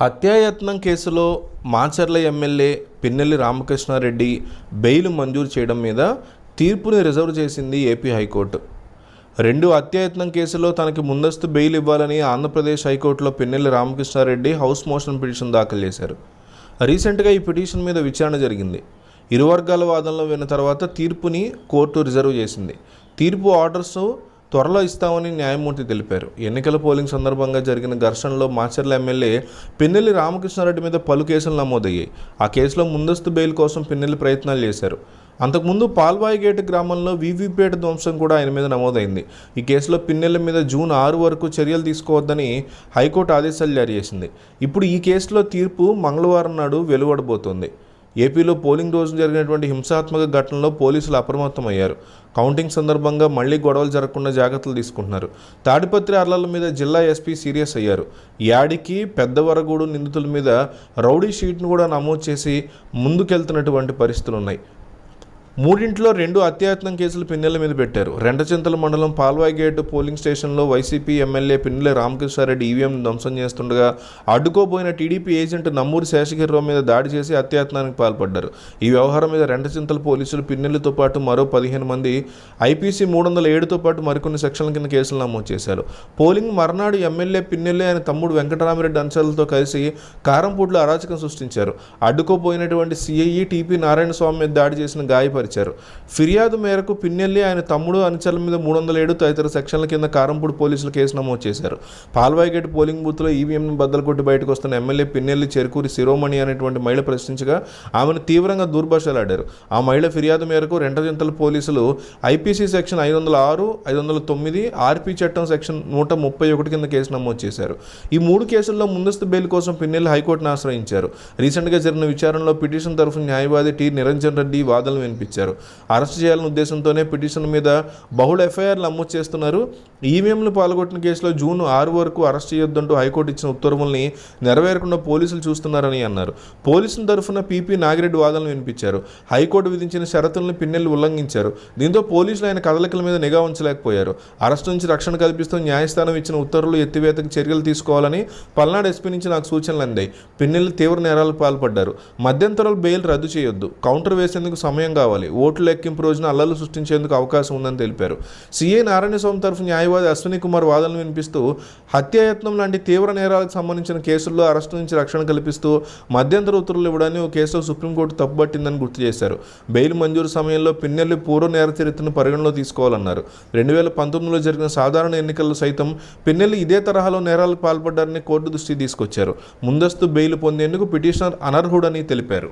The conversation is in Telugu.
హత్యాయత్నం కేసులో మాచర్ల ఎమ్మెల్యే పిన్నెల్లి రామకృష్ణారెడ్డి బెయిల్ మంజూరు చేయడం మీద తీర్పుని రిజర్వ్ చేసింది ఏపీ హైకోర్టు. రెండు హత్యాయత్నం కేసులో తనకి ముందస్తు బెయిల్ ఇవ్వాలని ఆంధ్రప్రదేశ్ హైకోర్టులో Pinnelli Ramakrishna Reddy house motion petition దాఖలు చేశారు. రీసెంట్గా ఈ పిటిషన్ మీద విచారణ జరిగింది. ఇరు వర్గాల వాదనలో విన్న తర్వాత తీర్పుని కోర్టు రిజర్వ్ చేసింది. తీర్పు ఆర్డర్స్ త్వరలో ఇస్తామని న్యాయమూర్తి తెలిపారు. ఎన్నికల పోలింగ్ సందర్భంగా జరిగిన ఘర్షణలో మాచర్ల ఎమ్మెల్యే పిన్నెల్లి రామకృష్ణారెడ్డి మీద పలు కేసులు నమోదయ్యాయి. ఆ కేసులో ముందస్తు బెయిల్ కోసం పిన్నెల్లి ప్రయత్నాలు చేశారు. అంతకుముందు పాల్వాయిగేట్ గ్రామంలో వీవీపేట ధ్వంసం కూడా ఆయన మీద నమోదైంది. ఈ కేసులో పిన్నెల మీద జూన్ ఆరు వరకు చర్యలు తీసుకోవద్దని హైకోర్టు ఆదేశాలు జారీ చేసింది. ఇప్పుడు ఈ కేసులో తీర్పు మంగళవారం నాడు వెలువడబోతోంది. ఏపీలో పోలింగ్ రోజు జరిగినటువంటి హింసాత్మక ఘటనలో పోలీసులు అప్రమత్తమయ్యారు. కౌంటింగ్ సందర్భంగా మళ్ళీ గొడవలు జరగకుండా జాగ్రత్తలు తీసుకుంటున్నారు. తాడిపత్రి అర్లల మీద జిల్లా ఎస్పీ సీరియస్ అయ్యారు. యాడికి పెద్దవరగూడు నిందితుల మీద రౌడీ షీట్ను కూడా నమోదు చేసి ముందుకెళ్తున్నటువంటి పరిస్థితులు ఉన్నాయి మూడింట్లో రెండు అత్యాయత్నం కేసులు పిన్నెల మీద పెట్టారు. రెండచింతల మండలం పాల్వాయిగేట్ పోలింగ్ స్టేషన్లో YCP MLA Pinnelli Ramakrishna Reddy EVM ధ్వంసం చేస్తుండగా అడ్డుకోబోయిన టీడీపీ ఏజెంట్ నమ్మూరి శేషగిరిరావు మీద దాడి చేసి అత్యాయత్నానికి పాల్పడ్డారు. ఈ వ్యవహారం మీద రెండచింతల పోలీసులు పిన్నెలతో పాటు మరో పదిహేను మంది ఐపీసీ మూడు వందల ఏడుతో పాటు మరికొన్ని సెక్షన్ల కింద కేసులు నమోదు చేశారు. పోలింగ్ మర్నాడు ఎమ్మెల్యే పిన్నెల్లే ఆయన తమ్ముడు వెంకటరామిరెడ్డి అంశాలతో కలిసి కారంపూట్లో అరాచకం సృష్టించారు. అడ్డుకోపోయినటువంటి సిఐఈ టీపీ నారాయణ స్వామి మీద దాడి చేసిన గాయపరిచారు ఫిర్యాదు మేరకు పిన్నెల్లి ఆయన తమ్ముడు అనుచరుల మీద మూడు వందల ఏడు తదితర సెక్షన్ల కింద కారంపూడి పోలీసులు కేసు నమోదు చేశారు. పాల్వాయిగేట్ పోలింగ్ బూత్లో ఈవీఎంను బద్దలు కొట్టి బయటకు వస్తున్న ఎమ్మెల్యే పిన్నెల్లి చెరుకూరి శిరోమణి అనేటువంటి మహిళ ప్రశ్నించగా ఆమెను తీవ్రంగా దుర్భాషలాడారు. ఆ మహిళ ఫిర్యాదు మేరకు రెండజంతల పోలీసులు ఐపీసీ సెక్షన్ ఐదు వందల ఆరు ఐదు వందల తొమ్మిది ఆర్పీ చట్టం సెక్షన్ నూట ముప్పై ఒకటి కింద కేసు నమోదు చేశారు. ఈ మూడు కేసుల్లో ముందస్తు బెయిల్ కోసం పిన్నెల్లి హైకోర్టును ఆశ్రయించారు. రీసెంట్గా జరిగిన విచారణలో పిటిషన్ తరఫున న్యాయవాది టి. నిరంజన్ రెడ్డి వాదనలు వినిపించారు. అరెస్ట్ చేయాలనే ఉద్దేశంతోనే పిటిషన్ మీద బహుళ ఎఫ్ఐఆర్లు నమోదు చేస్తున్నారు. ఈవీఎంలు పాల్గొట్టిన కేసులో జూన్ ఆరు వరకు అరెస్ట్ చేయొద్దంటూ హైకోర్టు ఇచ్చిన ఉత్తర్వుల్ని నెరవేరకుండా పోలీసులు చూస్తున్నారని అన్నారు. పోలీసుల తరఫున పీపీ నాగిరెడ్డి వాదనలు వినిపించారు. హైకోర్టు విధించిన షరతులను పిన్నెల్లి ఉల్లంఘించారు. దీంతో పోలీసులు ఆయన కదలికల మీద నిఘా ఉంచలేకపోయారు. అరెస్ట్ నుంచి రక్షణ కల్పిస్తూ న్యాయస్థానం ఇచ్చిన ఉత్తర్వులు ఎత్తివేతకు చర్యలు తీసుకోవాలని పల్నాడు ఎస్పీ నుంచి నాకు సూచనలు అందాయి. పిన్నెల్లి తీవ్ర నేరాలకు పాల్పడ్డారు. మధ్యంతరాలు బెయిల్ రద్దు చేయొద్దు. కౌంటర్ వేసేందుకు సమయం కావాలి. ఓటు లెక్కింపు రోజున అల్లలు సృష్టించేందుకు అవకాశం ఉందని తెలిపారు. సీఏ నారాయణస్వామి తరఫు న్యాయవాది అశ్విని కుమార్ వాదనలు వినిపిస్తూ హత్యాయత్నం లాంటి తీవ్ర నేరాలకు సంబంధించిన కేసుల్లో అరెస్టు నుంచి రక్షణ కల్పిస్తూ మధ్యంతర ఉత్తర్వులు ఇవ్వడాన్ని ఓ కేసులో సుప్రీంకోర్టు తప్పుపట్టిందని గుర్తు చేశారు. బెయిల్ మంజూరు సమయంలో పిన్నెల్లి పూర్వ నేర చరిత్రను పరిగణలో తీసుకోవాలన్నారు. రెండు వేల పంతొమ్మిదిలో జరిగిన సాధారణ ఎన్నికల్లో సైతం పిన్నెల్లి ఇదే తరహాలో నేరాలకు పాల్పడ్డారని కోర్టు దృష్టికి తీసుకొచ్చారు. ముందస్తు బెయిల్ పొందేందుకు పిటిషనర్ అనర్హుడని తెలిపారు.